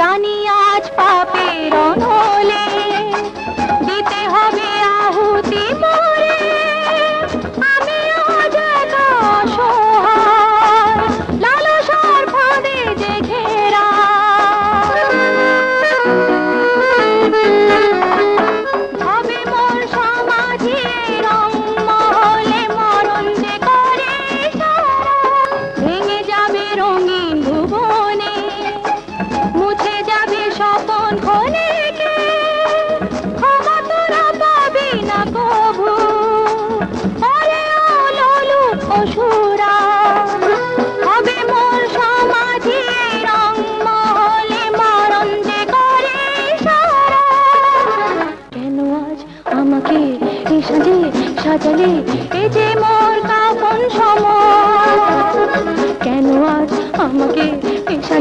जानी आज पापे আমাকে সাজে সাজালে এ যে মোর কাপন সম কেন আজ আমাকে পেশা